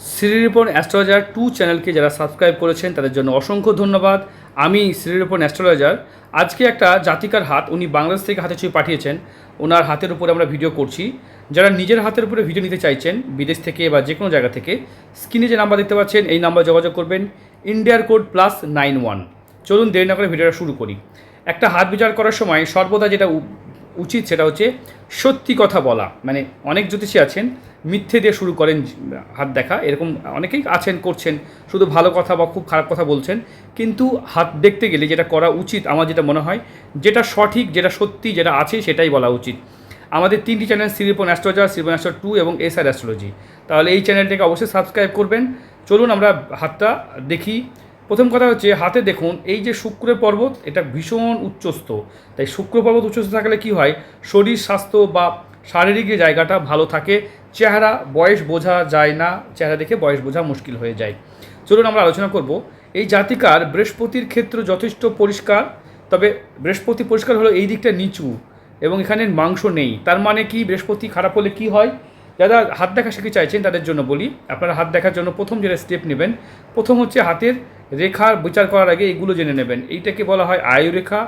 Shri Ripon astrologer two চ্যানেলকে যারা subscribe করেছেন, তাদের জন্য অসংখ্য ধন্যবাদ। আমি শ্রীরিপন অ্যাস্ট্রোলজার। আজকে একটা জাতিকার হাত, উনি বাংলাদেশ থেকে হাতে ছবি পাঠিয়েছেন। ওনার হাতের উপরে আমরা ভিডিও করছি। যারা নিজের হাতের উপরে ভিডিও নিতে চাইছেন, বিদেশ থেকে বা যে কোনো জায়গা থেকে, স্ক্রিনে যে নাম্বার দেখতে পাচ্ছেন, এই নাম্বার যোগাযোগ করবেন, ইন্ডিয়ার কোড প্লাস নাইন ওয়ান চলুন দেরি না করে ভিডিওটা শুরু করি। একটা হাত বিচার করার সময় সর্বদা যেটা উচিত সেটা হচ্ছে সত্যি কথা বলা। মানে অনেক জ্যোতিষী আছেন, মিথ্যে দিয়ে শুরু করেন, হাত দেখা। এরকম অনেকেই আছেন, করছেন, শুধু ভালো কথা বা খুব খারাপ কথা বলছেন। কিন্তু হাত দেখতে গেলে যেটা করা উচিত, আমার যেটা মনে হয়, যেটা সঠিক, যেটা সত্যি, যেটা আছে সেটাই বলা উচিত। আমাদের তিনটি channel Sri Ripon astrologer Sripan astro two এবং এস আর অ্যাস্ট্রোলজি। তাহলে এই চ্যানেলটিকে অবশ্যই সাবস্ক্রাইব করবেন। চলুন আমরা হাতটা দেখি প্রথম কথা হচ্ছে হাতে দেখুন, এই যে শুক্র পর্বত, এটা ভীষণ উচ্চস্থ। তাই শুক্র পর্বত উচ্চস্থ থাকলে কি হয়? শরীর, স্বাস্থ্য বা শারীরিক যে জায়গাটা ভালো থাকে, চেহারা, বয়স বোঝা যায় না, চেহারা দেখে বয়স বোঝা মুশকিল হয়ে যায়। চলুন আমরা আলোচনা করব, এই জাতিকার বৃহস্পতির ক্ষেত্র যথেষ্ট পরিষ্কার, তবে বৃহস্পতি পরিষ্কার হলো এই দিকটা নিচু এবং এখানে মাংস নেই। তার মানে কি, বৃহস্পতি খারাপ হলে কি হয়? যারা হাত দেখা শিখতে চাইছেন তাদের জন্য বলি, আপনারা হাত দেখার জন্য প্রথম যেটা স্টেপ নেবেন, প্রথম হচ্ছে হাতের রেখার বিচার করার আগে এগুলো জেনে নেবেন। এইটাকে বলা হয় আয়ু রেখা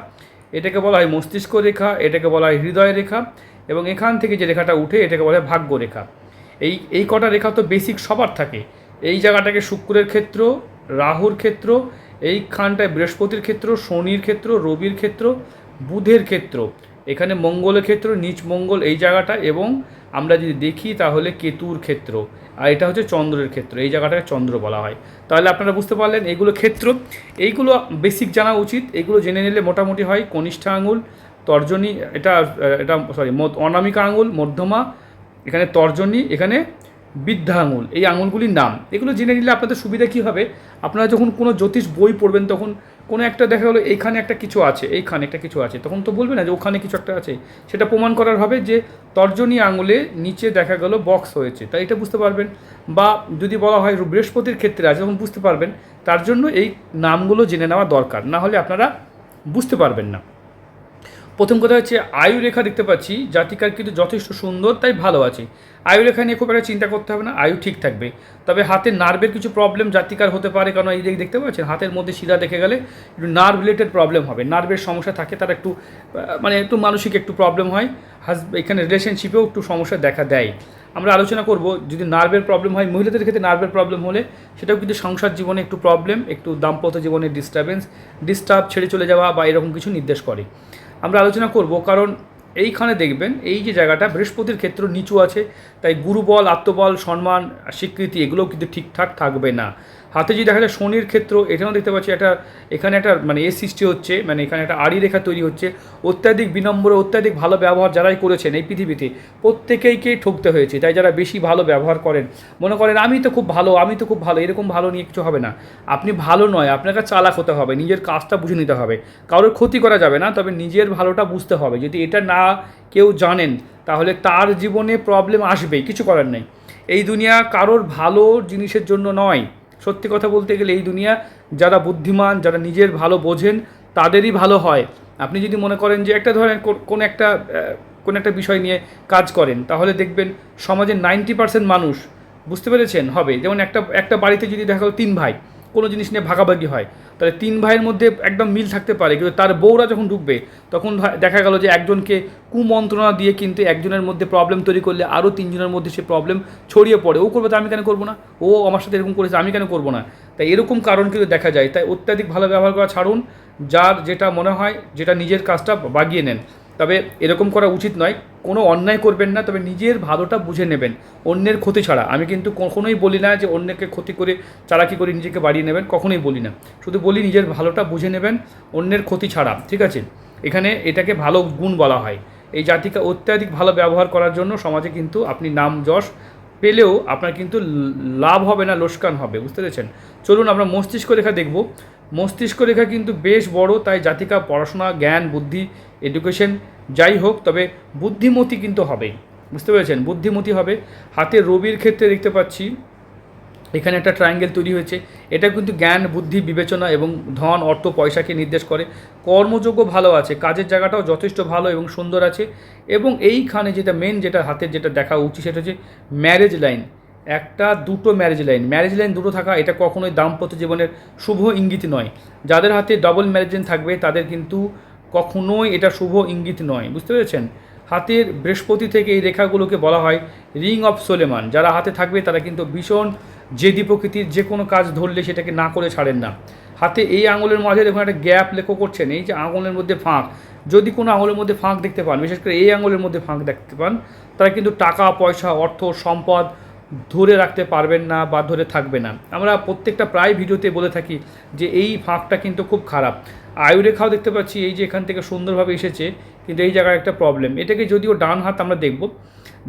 এটাকে বলা হয় মস্তিষ্ক রেখা, এটাকে বলা হয় হৃদয় রেখা, এবং এখান থেকে যে রেখাটা উঠে এটাকে বলা হয় ভাগ্য রেখা। এই এই কটা রেখা তো বেসিক সবার থাকে। এই জায়গাটাকে শুক্রের ক্ষেত্র, রাহুর ক্ষেত্র, এইখানটায় বৃহস্পতির ক্ষেত্র, শনির ক্ষেত্র, রবির ক্ষেত্র, বুধের ক্ষেত্র। এখানে মঙ্গলের ক্ষেত্র, নিচ মঙ্গল এই জায়গাটা এবং আমরা যদি দেখি তাহলে কেতুর ক্ষেত্র, আর এটা হচ্ছে চন্দ্রের ক্ষেত্র, এই জায়গাটাকে চন্দ্র বলা হয়। তাহলে আপনারা বুঝতে পারলেন এগুলো ক্ষেত্র। এইগুলো বেসিক জানা উচিত, এগুলো জেনে নিলে মোটামুটি হয় কনিষ্ঠ আঙুল, তর্জনী, এটা এটা সরি অনামিকা আঙুল, মধ্যমা, এখানে তর্জনী, এখানে বৃদ্ধা আঙুল, এই আঙুলগুলির নাম। এগুলো জেনে নিলে আপনাদের সুবিধা কী হবে? আপনারা যখন কোনো জ্যোতিষ বই পড়বেন তখন কোনো একটা দেখা গেলো, এইখানে একটা কিছু আছে, এইখানে একটা কিছু আছে। তখন তো বলবে না যে ওখানে কিছু একটা আছে। সেটা প্রমাণ করার হবে যে তর্জনী আঙুলে নিচে দেখা গেল বক্স হয়েছে। তাই এটা বুঝতে পারবেন। বা যদি বলা হয় বৃহস্পতির ক্ষেত্রে আছে, তখন বুঝতে পারবেন। তার জন্য এই নামগুলো জেনে নেওয়া দরকার। না হলে আপনারা বুঝতে পারবেন না। প্রথম কথা হচ্ছে আয়ু রেখা দেখতে পাচ্ছি। জাতিকার কিন্তু যথেষ্ট সুন্দর, তাই ভালো আছে। আয়ু রেখা নিয়ে খুব একটা চিন্তা করতে হবে না, আয়ু ঠিক থাকবে। তবে হাতের নার্ভের কিছু প্রবলেম জাতিকার হতে পারে, কারণ এই দিকে দেখতে পাচ্ছেন, হাতের মধ্যে শিরা দেখে গেলে একটু নার্ভ রিলেটেড প্রবলেম হবে। নার্ভের সমস্যা থাকে, তার একটু মানে একটু মানসিক একটু প্রবলেম হয়। হাজ এখানে রিলেশনশিপেও একটু সমস্যা দেখা দেয়। আমরা আলোচনা করব, যদি নার্ভের প্রবলেম হয়, মহিলাদের ক্ষেত্রে নার্ভের প্রবলেম হলে সেটাও কিন্তু সংসার জীবনে একটু প্রবলেম একটু দাম্পত্য জীবনে ডিস্টারবেন্স ডিস্টার্ব ছেড়ে চলে যাওয়া বা এরকম কিছু নির্দেশ করে। আমরা আলোচনা করব, কারণ এইখানে দেখবেন এই যে জায়গাটা বৃহস্পতির ক্ষেত্র নিচু আছে, তাই গুরুবল, আত্মবল, সম্মান, স্বীকৃতি এগুলোও কিন্তু ঠিকঠাক থাকবে না। হাতে যদি দেখা যায় শনির ক্ষেত্র, এখানেও দেখতে পাচ্ছি একটা, এখানে একটা মানে এ সৃষ্টি হচ্ছে মানে এখানে একটা আড়ি রেখা তৈরি হচ্ছে। অত্যাধিক বিনম্র, অত্যাধিক ভালো ব্যবহার যারাই করেছেন এই পৃথিবীতে, প্রত্যেকেইকে ঠকতে হয়েছে, তাই যারা বেশি ভালো ব্যবহার করেন, মনে করেন, আমি তো খুব ভালো, আমি তো খুব ভালো, এরকম ভালো নিয়ে কিছু হবে না। আপনি ভালো নয়, আপনাকে চালাক হতে হবে, নিজের কাজটা বুঝে নিতে হবে। কারোর ক্ষতি করা যাবে না, তবে নিজের ভালোটা বুঝতে হবে। যদি এটা না কেউ জানেন, তাহলে তার জীবনে প্রবলেম আসবেই, কিছু করার নেই। এই দুনিয়া কারোর ভালো জিনিসের জন্য নয়। সত্যি কথা বলতে গেলে এই দুনিয়া যারা বুদ্ধিমান, যারা নিজের ভালো বোঝেন, তাদেরই ভালো হয়। আপনি যদি মনে করেন যে একটা ধরেন কোন একটা কোন একটা বিষয় নিয়ে কাজ করেন, তাহলে দেখবেন সমাজের নাইনটি পার্সেন্ট মানুষ, বুঝতে পেরেছেন? হবে। যেমন একটা একটা বাড়িতে যদি দেখা হলো তিন ভাই কোনো জিনিস নিয়ে ভাগাভাগি হয়। তাহলে তিন ভাইয়ের মধ্যে একদম মিল থাকতে পারে, কিন্তু তার বউরা যখন ঢুকবে, তখন দেখা গেল যে একজনকে কুমন্ত্রণা দিয়ে কিন্তু একজনের মধ্যে প্রবলেম তৈরি করলে আরও তিনজনের মধ্যে সে প্রবলেম ছড়িয়ে পড়ে। ও করবে তো আমি কেন করব না? ও আমার সাথে এরকম করেছে, আমি কেন করব না? তাই এরকম কারণ কিন্তু দেখা যায়। তাই অত্যাধিক ভালো ব্যবহার করা ছাড়ুন, যার যেটা মনে হয়, যেটা নিজের কাজটা বাগিয়ে নেন। তবে এরকম করা উচিত নয়। কোনো অন্যায় করবেন না, তবে নিজের ভালোটা বুঝে নেবেন। অন্যের ক্ষতি ছাড়া। আমি কিন্তু কখনোই বলি না যে অন্যকে ক্ষতি করে, চালাকি করে নিজেকে বাড়িয়ে নেবেন, কখনোই বলি না। শুধু বলি নিজের ভালোটা বুঝে নেবেন, অন্যের ক্ষতি ছাড়া, ঠিক আছে? এখানে এটাকে ভালো গুণ বলা হয়। এই জাতিকে অত্যাধিক ভালো ব্যবহার করার জন্য সমাজে কিন্তু আপনি নাম যশ পেলেও আপনার কিন্তু লাভ হবে না, লোসকান হবে, বুঝতে পেরেছেন? চলুন আমরা মস্তিষ্ক রেখা দেখব। মস্তিষ্ক রেখা কিন্তু বেশ বড়, তাই জাতিকা পড়াশোনা, জ্ঞান, বুদ্ধি এডুকেশন যাই হোক তবে বুদ্ধিমতী কিন্তু হবে। বুঝতে পেরেছেন? বুদ্ধিমতী হবে। হাতে রবির ক্ষেত্রে দেখতে পাচ্ছি, এখানে একটা ট্রায়াঙ্গেল তৈরি হয়েছে। এটা কিন্তু জ্ঞান, বুদ্ধি, বিবেচনা এবং ধন, অর্থ, পয়সাকে নির্দেশ করে। কর্মযোগ্য ভালো আছে, কাজের জায়গাটাও যথেষ্ট ভালো এবং সুন্দর আছে এবং এইখানে যেটা মেন যেটা হাতের যেটা দেখা উচিত সেটা হচ্ছে ম্যারেজ লাইন একটা, দুটো ম্যারেজ লাইন ম্যারেজ লাইন দুটো থাকা এটা কখনোই দাম্পত্য জীবনের শুভ ইঙ্গিত নয়। যাদের হাতে ডবল ম্যারেজ লাইন থাকবে, তাদের কিন্তু কখনোই এটা শুভ ইঙ্গিত নয়, বুঝতে পেরেছেন? হাতের বৃহস্পতি থেকে এই রেখাগুলোকে বলা হয় রিং অফ সোলেমান। যারা হাতে থাকবে, তারা কিন্তু ভীষণ জেদি প্রকৃতির যে কোনো কাজ ধরলে সেটাকে না করে ছাড়েন না। হাতে এই আঙুলের মাঝে দেখুন একটা গ্যাপ লেখো করছেন, এই যে আঙুলের মধ্যে ফাঁক। যদি কোনো আঙুলের মধ্যে ফাঁক দেখতে পান, বিশেষ করে এই আঙুলের মধ্যে ফাঁক দেখতে পান, তারা কিন্তু টাকা, পয়সা, অর্থ, সম্পদ ধরে রাখতে পারবেন না বা ধরে থাকবে না। আমরা প্রত্যেকটা প্রায় ভিডিওতে বলে থাকি যে এই ফাঁকটা কিন্তু খুব খারাপ। আয়ুরেখাও দেখতে পাচ্ছি, এই যে এখান থেকে সুন্দরভাবে এসেছে, কিন্তু এই জায়গায় একটা প্রবলেম এটাকে যদিও ডান হাত আমরা দেখব,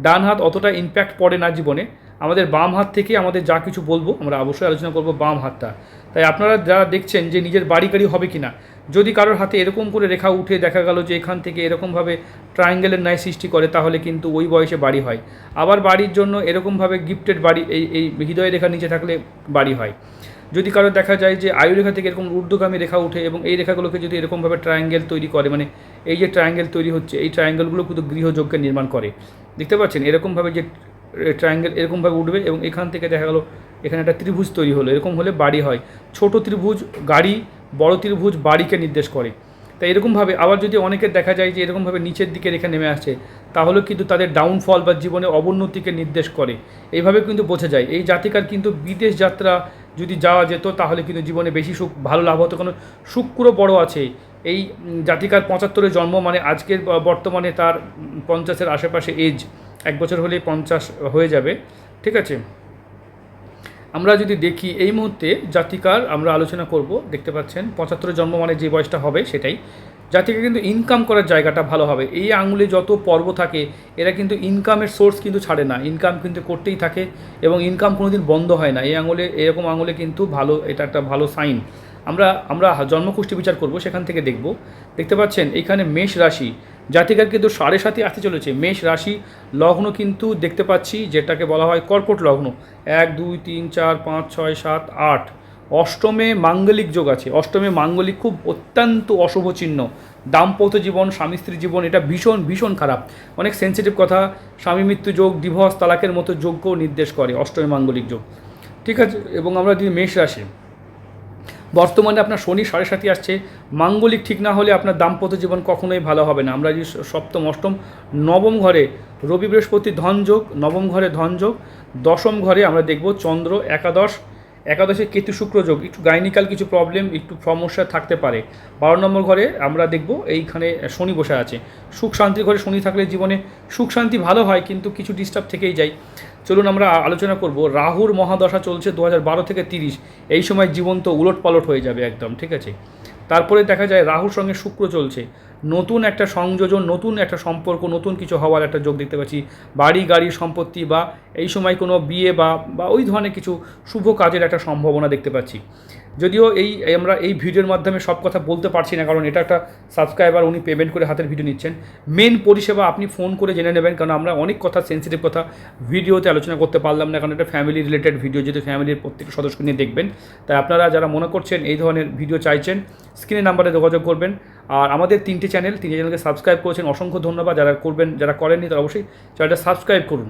ডান হাত অতটা ইম্প্যাক্ট পড়ে না জীবনে। আমাদের বাম হাত থেকে আমাদের যা কিছু বলব আমরা অবশ্যই আলোচনা করব বাম হাতটা। তাই আপনারা যারা দেখছেন যে নিজের বাড়ি গাড়ি হবে কি না যদি কারোর হাতে এরকম করে রেখা উঠে দেখা গেল যে এখান থেকে এরকমভাবে ট্রায়াঙ্গেলের ন্যায় সৃষ্টি করে, তাহলে কিন্তু ওই বয়সে বাড়ি হয়। আবার বাড়ির জন্য এরকমভাবে গিফটেড বাড়ি, এই এই হৃদয় রেখা নিচে থাকলে বাড়ি হয়। যদি কারও দেখা যায় যে আয়ু রেখা থেকে এরকম ঊর্ধ্বগামী রেখা উঠে এবং এই রেখাগুলোকে যদি এরকমভাবে ট্রায়াঙ্গেল তৈরি করে মানে এই যে ট্রায়াঙ্গেল তৈরি হচ্ছে, এই ট্রায়াঙ্গেলগুলো কিন্তু গৃহযজ্ঞের নির্মাণ করে। দেখতে পাচ্ছেন? এরকমভাবে যে ট্রায়াঙ্গেল এরকমভাবে উঠবে এবং এখান থেকে দেখা গেলো এখানে একটা ত্রিভুজ তৈরি হলো, এরকম হলে বাড়ি হয়। ছোট ত্রিভুজ, গাড়ি, বড় ত্রিভুজ বাড়িকে নির্দেশ করে। তাই এরকমভাবে আবার যদি অনেকের দেখা যায় যে এরকমভাবে নিচের দিকে রেখে নেমে আসছে তাহলে কিন্তু তাদের ডাউনফল বা জীবনে অবনতিকে নির্দেশ করে। এইভাবে কিন্তু বোঝা যায়। এই জাতিকার কিন্তু বিদেশ যাত্রা যদি যাওয়া যেত, তাহলে কিন্তু জীবনে বেশি সুখ, ভালো লাভ হতো। কারণ শুক্র বড় আছে। এই জাতিকার পঁচাত্তরে জন্ম মানে আজকের বর্তমানে তার পঞ্চাশের আশেপাশে এজ এক বছর হলেই পঞ্চাশ হয়ে যাবে। ঠিক আছে? আমরা যদি দেখি এই মুহূর্তে জাতিকার আমরা আলোচনা করব, দেখতে পাচ্ছেন পঁচাত্তর জন্ম মানে যে বয়সটা হবে সেটাই। জাতিকা কিন্তু ইনকাম করার জায়গাটা ভালো হবে। এই আঙুলে যত পর্ব থাকে, এরা কিন্তু ইনকামের সোর্স কিন্তু ছাড়ে না। ইনকাম কিন্তু করতেই থাকে এবং ইনকাম কোনোদিন বন্ধ হয় না। এই আঙুলে, এরকম আঙুলে কিন্তু ভালো, এটা একটা ভালো সাইন আমরা আমরা জন্মকুষ্টি বিচার করব, সেখান থেকে দেখব। দেখতে পাচ্ছেন এইখানে মেষ রাশি। জাতিকার কিন্তু সাড়ে সাথে আসতে চলেছে। মেষ রাশি লগ্ন কিন্তু দেখতে পাচ্ছি, যেটাকে বলা হয় কর্কট লগ্ন। এক, দুই, তিন, চার, পাঁচ, ছয়, সাত, আট। অষ্টমে মাঙ্গলিক যোগ আছে। অষ্টমে মাঙ্গলিক খুব অত্যন্ত অশুভ চিহ্ন। দাম্পত্য জীবন, স্বামী স্ত্রী জীবন, এটা ভীষণ ভীষণ খারাপ। অনেক সেন্সিটিভ কথা। স্বামী মৃত্যু যোগ ডিভোর্স তালাকের মতো যোগ্য নির্দেশ করে অষ্টমে মাঙ্গলিক যোগ। ঠিক আছে? এবং আমরা যদি মেষ রাশি বর্তমানে আপনার শনি সাড়ে সাথে আসছে। মাঙ্গলিক ঠিক না হলে আপনার দাম্পত্য জীবন কখনোই ভালো হবে না। আমরা যদি সপ্তম, অষ্টম, নবম ঘরে রবি বৃহস্পতি ধনযোগ, নবম ঘরে ধনযোগ, দশম ঘরে আমরা দেখব চন্দ্র, একাদশ একাদশে কেতু শুক্র যোগ, একটু গাইনিক্যাল কিছু প্রবলেম একটু সমস্যা থাকতে পারে। বারো নম্বর ঘরে আমরা দেখব, এইখানে শনি বসে আছে। সুখ শান্তির ঘরে শনি থাকলে জীবনে সুখ শান্তি ভালো হয়, কিন্তু কিছু ডিস্টার্ব থেকেই যায়। চলুন আমরা আলোচনা করব, রাহুর মহাদশা চলছে দু বারো থেকে তিরিশ। এই সময় জীবন তো উলট পালট হয়ে যাবে একদম, ঠিক আছে? তারপরে দেখা যায় রাহুর সঙ্গে শুক্র চলছে। নতুন একটা সংযোজন, নতুন একটা সম্পর্ক, নতুন কিছু হওয়ার একটা যোগ দেখতে পাচ্ছি। বাড়ি, গাড়ি, সম্পত্তি বা এই সময় কোনো বিয়ে বা বা ওই ধরনের কিছু শুভ কাজের একটা সম্ভাবনা দেখতে পাচ্ছি। যদিও এই আমরা এই ভিডিওর মাধ্যমে সব কথা বলতে পারছি না, কারণ এটা একটা সাবস্ক্রাইবার উনি পেমেন্ট করে হাতের ভিডিও নিচ্ছেন। মেন পরিষেবা আপনি ফোন করে জেনে নেবেন, কারণ আমরা অনেক কথা সেন্সিটিভ কথা ভিডিওতে আলোচনা করতে পারলাম না, কারণ এটা ফ্যামিলি রিলেটেড ভিডিও যেহেতু ফ্যামিলির প্রত্যেক সদস্যকে নিয়ে দেখবেন। তাই আপনারা যারা মনে করছেন এই ধরনের ভিডিও চাইছেন স্ক্রিনে নাম্বারে যোগাযোগ করবেন। আর আমাদের তিনটে চ্যানেল তিনটে চ্যানেলকে সাবস্ক্রাইব করেছেন, অসংখ্য ধন্যবাদ। যারা করবেন, যারা করেননি, তারা অবশ্যই চ্যানেলটা সাবস্ক্রাইব করুন।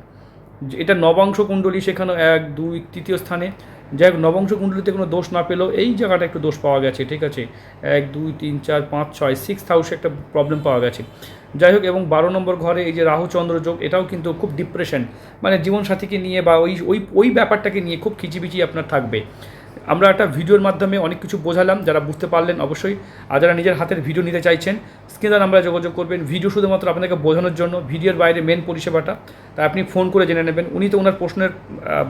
এটা নবাংশ কুণ্ডলী, সেখানে এক, দুই, তৃতীয় স্থানে যাই হোক নবংশ কুণ্ডলিতে কোনো দোষ না পেলেও এই জায়গাটা একটু দোষ পাওয়া গেছে, ঠিক আছে? এক, দুই, তিন, চার, পাঁচ, ছয় সিক্স হাউসে একটা প্রবলেম পাওয়া গেছে। যাই হোক, এবং বারো নম্বর ঘরে এই যে রাহুচন্দ্র যোগ, এটাও কিন্তু খুব ডিপ্রেশন মানে জীবনসাথীকে নিয়ে বা ওই ওই ওই ব্যাপারটাকে নিয়ে খুব খিচিবিচি আপনার থাকবে। আমরা একটা ভিডিওর মাধ্যমে অনেক কিছু বোঝালাম, যারা বুঝতে পারলেন অবশ্যই। আর যারা নিজের হাতের ভিডিও নিতে চাইছেন, স্ক্রিনে আমরা যোগাযোগ করবেন। ভিডিও শুধুমাত্র আপনাকে বোঝানোর জন্য, ভিডিওর বাইরে মেন পরিষেবাটা। তাই আপনি ফোন করে জেনে নেবেন। উনি তো ওনার প্রশ্নের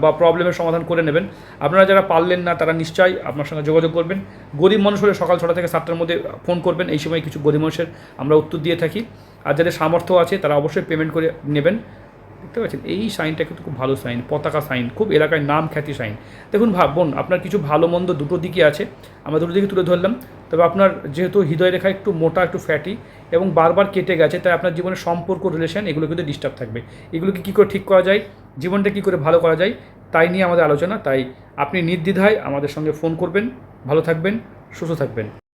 বা প্রবলেমের সমাধান করে নেবেন। আপনারা যারা পারলেন না, তারা নিশ্চয়ই আপনার সঙ্গে যোগাযোগ করবেন। গরিব মানুষ হলে সকাল ছটা থেকে সাতটার মধ্যে ফোন করবেন। এই সময় কিছু গরিব মানুষের আমরা উত্তর দিয়ে থাকি। আর যাদের সামর্থ্য আছে, তারা অবশ্যই পেমেন্ট করে নেবেন। দেখতে পাচ্ছেন? এই সাইনটা কিন্তু খুব ভালো সাইন, পতাকা সাইন, খুব এলাকায় নাম খ্যাতি সাইন। দেখুন ভাবুন আপনার কিছু ভালো মন্দ দুটো দিকই আছে। আমরা দুটো দিকে তুলে ধরলাম। তবে আপনার যেহেতু হৃদয় রেখা একটু মোটা, একটু ফ্যাটি এবং বারবার কেটে গেছে, তাই আপনার জীবনের সম্পর্ক রিলেশন এগুলো কিন্তু ডিস্টার্ব থাকবে। এগুলোকে কী করে ঠিক করা যায়? জীবনটা কী করে ভালো করা যায়? তাই নিয়ে আমাদের আলোচনা। তাই আপনি নির্দ্বিধায় আমাদের সঙ্গে ফোন করবেন। ভালো থাকবেন, সুস্থ থাকবেন।